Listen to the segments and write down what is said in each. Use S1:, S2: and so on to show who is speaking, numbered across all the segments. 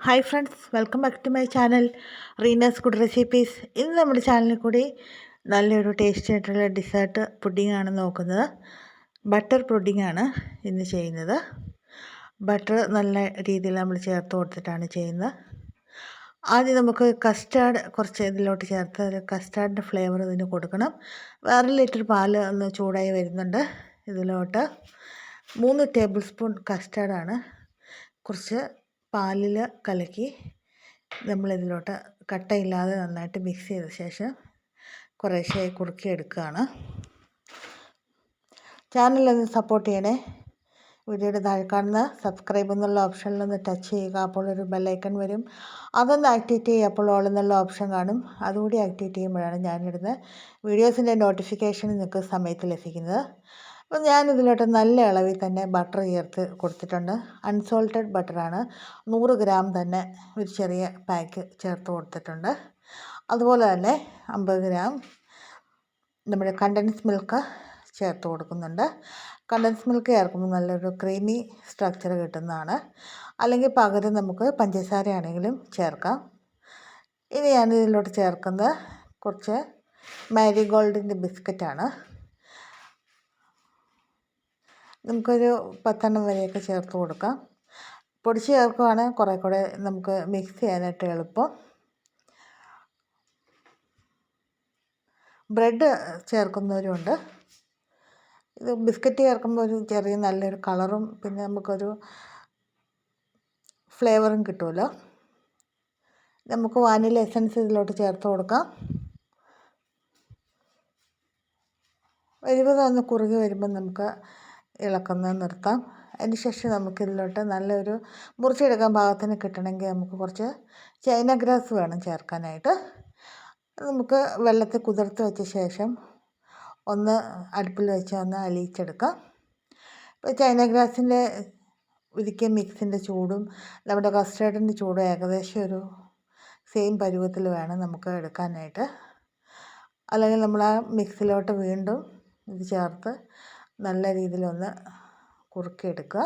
S1: Hi friends welcome back to my channel Reena's good recipes ഇന്ന് നമ്മുടെ ചാനലിൽ കൂടി നല്ലൊരു ടേസ്റ്റി ആയിട്ടുള്ള ഡിസേർട്ട് പുഡിംഗ് ആണ് നോക്കുന്നത്. ബട്ടർ പുഡിംഗ് ആണ് ഇന്ന് ചെയ്യുന്നത്. ബട്ടർ നല്ല രീതിയിൽ നമ്മൾ ചേർത്ത് കൊടുത്തിട്ടാണ് ചെയ്യുന്നത്. ആദ്യം നമുക്ക് കസ്റ്റാർഡ് കുറച്ച് ഇതിലോട്ട് ചേർത്ത് ഒരു കസ്റ്റാർഡിന്റെ ഫ്ലേവർ ഇതിന് കൊടുക്കണം. വേറെ ലിറ്റർ പാൽ ഒന്ന് ചൂടായി വരുന്നുണ്ട് ഇതിലോട്ട്. മൂന്ന് ടേബിൾ സ്പൂൺ കസ്റ്റാർഡാണ് കുറച്ച് പാലിൽ കലക്കി നമ്മളിതിലോട്ട് കട്ടയില്ലാതെ നന്നായിട്ട് മിക്സ് ചെയ്ത ശേഷം കുറേശ്ശെ കുറുക്കി എടുക്കുകയാണ്. ചാനലൊന്ന് സപ്പോർട്ട് ചെയ്യണേ. വീഡിയോയുടെ താഴെ കാണുന്ന സബ്സ്ക്രൈബ് എന്നുള്ള ഓപ്ഷനിലൊന്ന് ടച്ച് ചെയ്യുക. അപ്പോൾ ഒരു ബെല്ലൈക്കൺ വരും. അതൊന്ന് ആക്ടിവേറ്റ് ചെയ്യുക. അപ്പോൾ ഓൾ എന്നുള്ള ഓപ്ഷൻ കാണും. അതുകൂടി ആക്ടിവേറ്റ് ചെയ്യുമ്പോഴാണ് ഞാനിടുന്ന വീഡിയോസിന്റെ നോട്ടിഫിക്കേഷൻ നിങ്ങൾക്ക് സമയത്ത് ലഭിക്കുന്നത്. അപ്പോൾ ഞാനിതിലോട്ട് നല്ല അളവിൽ തന്നെ ബട്ടർ ചേർത്ത് കൊടുത്തിട്ടുണ്ട്. അൺസോൾട്ടഡ് ബട്ടറാണ് നൂറ് ഗ്രാം തന്നെ ഒരു ചെറിയ പാക്ക് ചേർത്ത് കൊടുത്തിട്ടുണ്ട്. അതുപോലെ തന്നെ അമ്പത് ഗ്രാം നമ്മുടെ കണ്ടൻസ് മിൽക്ക് ചേർത്ത് കൊടുക്കുന്നുണ്ട്. കണ്ടൻസ് മിൽക്ക് ചേർക്കുമ്പോൾ നല്ലൊരു ക്രീമി സ്ട്രക്ചർ കിട്ടുന്നതാണ്. അല്ലെങ്കിൽ പകരം നമുക്ക് പഞ്ചസാരയാണെങ്കിലും ചേർക്കാം. ഇനി ഞാൻ ഇതിലോട്ട് ചേർക്കുന്നത് കുറച്ച് മാരിഗോൾഡിന്റെ ബിസ്ക്കറ്റാണ് നമുക്കൊരു പത്തെണ്ണം വരെയൊക്കെ ചേർത്ത് കൊടുക്കാം. പൊടിച്ച് ചേർക്കുവാണെങ്കിൽ കുറേ കൂടെ നമുക്ക് മിക്സ് ചെയ്യാനായിട്ട് എളുപ്പം. ബ്രെഡ് ചേർക്കുന്നവരുമുണ്ട് ഇത് ബിസ്ക്കറ്റ് ചേർക്കുമ്പോൾ ഒരു ചെറിയ നല്ലൊരു കളറും പിന്നെ നമുക്കൊരു ഫ്ലേവറും കിട്ടുമല്ലോ. നമുക്ക് വാനില എസൻസ് ഇതിലോട്ട് ചേർത്ത് കൊടുക്കാം. എരിവ് ഒന്ന് കുറുകി വരുമ്പോൾ നമുക്ക് ഇളക്കുന്നത് നിർത്താം. അതിന് ശേഷം നമുക്കിതിലോട്ട് നല്ലൊരു മുറിച്ചെടുക്കാൻ പാകത്തിന് കിട്ടണമെങ്കിൽ നമുക്ക് കുറച്ച് ചൈന ഗ്രാസ് വേണം ചേർക്കാനായിട്ട്. നമുക്ക് വെള്ളത്തിൽ കുതിർത്ത് വെച്ച ശേഷം ഒന്ന് അടുപ്പിൽ വെച്ച് ഒന്ന് അലിയിച്ചെടുക്കാം. ഇപ്പോൾ ചൈന ഗ്രാസിന്റെ ഉരുക്കിയ മിക്സിന്റെ ചൂടും നമ്മുടെ കസ്റ്റേർഡിന്റെ ചൂടും ഏകദേശം ഒരു സെയിം പരുവത്തിൽ വേണം നമുക്ക് എടുക്കാനായിട്ട്. അല്ലെങ്കിൽ നമ്മൾ ആ മിക്സിലോട്ട് വീണ്ടും ഇത് ചേർത്ത് നല്ല രീതിയിലൊന്ന് കുറുക്കിയെടുക്കുക.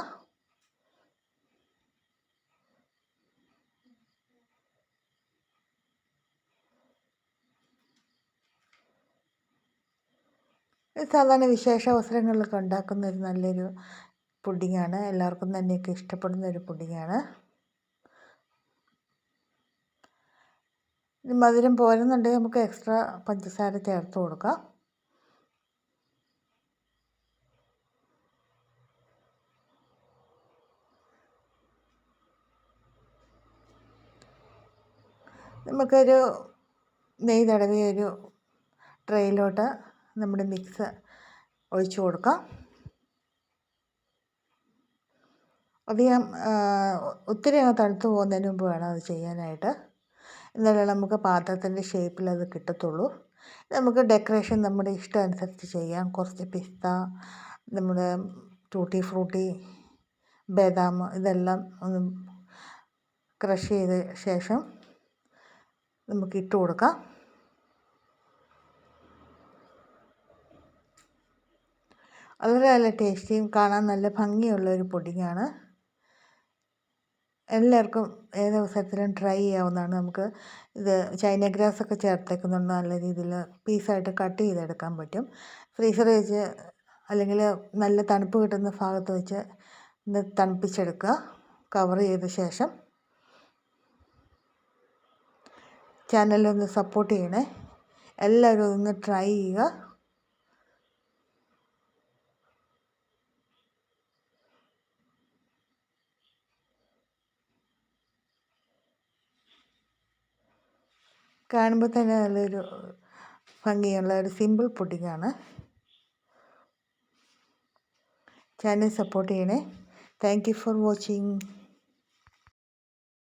S1: സാധാരണ വിശേഷ അവസരങ്ങളിലൊക്കെ ഉണ്ടാക്കുന്ന ഒരു നല്ലൊരു പുഡിങ്ങാണ്. എല്ലാവർക്കും തന്നെയൊക്കെ ഇഷ്ടപ്പെടുന്ന ഒരു പുഡിങ്ങാണ്. മധുരം പോരുന്നുണ്ടെങ്കിൽ നമുക്ക് എക്സ്ട്രാ പഞ്ചസാര ചേർത്ത് കൊടുക്കാം. നമുക്കൊരു നെയ്യ് തടവിയ ഒരു ട്രെയിലോട്ട് നമ്മുടെ മിക്സ് ഒഴിച്ച് കൊടുക്കാം. അധികം ഒത്തിരി അങ്ങ് തണുത്ത് പോകുന്നതിന് മുമ്പ് വേണം അത് ചെയ്യാനായിട്ട്. എന്നാലേ നമുക്ക് പാത്രത്തിന്റെ ഷേപ്പിൽ അത് കിട്ടത്തുള്ളൂ. നമുക്ക് ഡെക്കറേഷൻ നമ്മുടെ ഇഷ്ടം അനുസരിച്ച് ചെയ്യാം. കുറച്ച് പിസ്ത നമ്മുടെ ടൂട്ടി ഫ്രൂട്ടി ബദാം ഇതെല്ലാം ഒന്ന് ക്രഷ് ചെയ്ത ശേഷം നമുക്ക് ഇട്ട് കൊടുക്കാം. വളരെ നല്ല ടേസ്റ്റിയും കാണാൻ നല്ല ഭംഗിയുള്ള ഒരു പൊടിയാണ് എല്ലാവർക്കും ഏത് അവസരത്തിലും ട്രൈ ചെയ്യാവുന്നതാണ്. നമുക്ക് ഇത് ചൈന ഗ്രാസ് ഒക്കെ ചേർത്തേക്കുന്നുണ്ട് നല്ല രീതിയിൽ പീസായിട്ട് കട്ട് ചെയ്തെടുക്കാൻ പറ്റും. ഫ്രീസർ വെച്ച് അല്ലെങ്കിൽ നല്ല തണുപ്പ് കിട്ടുന്ന ഭാഗത്ത് വെച്ച് തണുപ്പിച്ചെടുക്കുക. കവർ ചെയ്ത ശേഷം ചാനലൊന്ന് സപ്പോർട്ട് ചെയ്യണേ. എല്ലാവരും ഒന്ന് ട്രൈ ചെയ്യുക. കാണുമ്പോൾ തന്നെ നല്ലൊരു ഭംഗിയുള്ള ഒരു സിമ്പിൾ പുഡിങ്ങാണ് ചാനൽ സപ്പോർട്ട് ചെയ്യണേ. Thank you for watching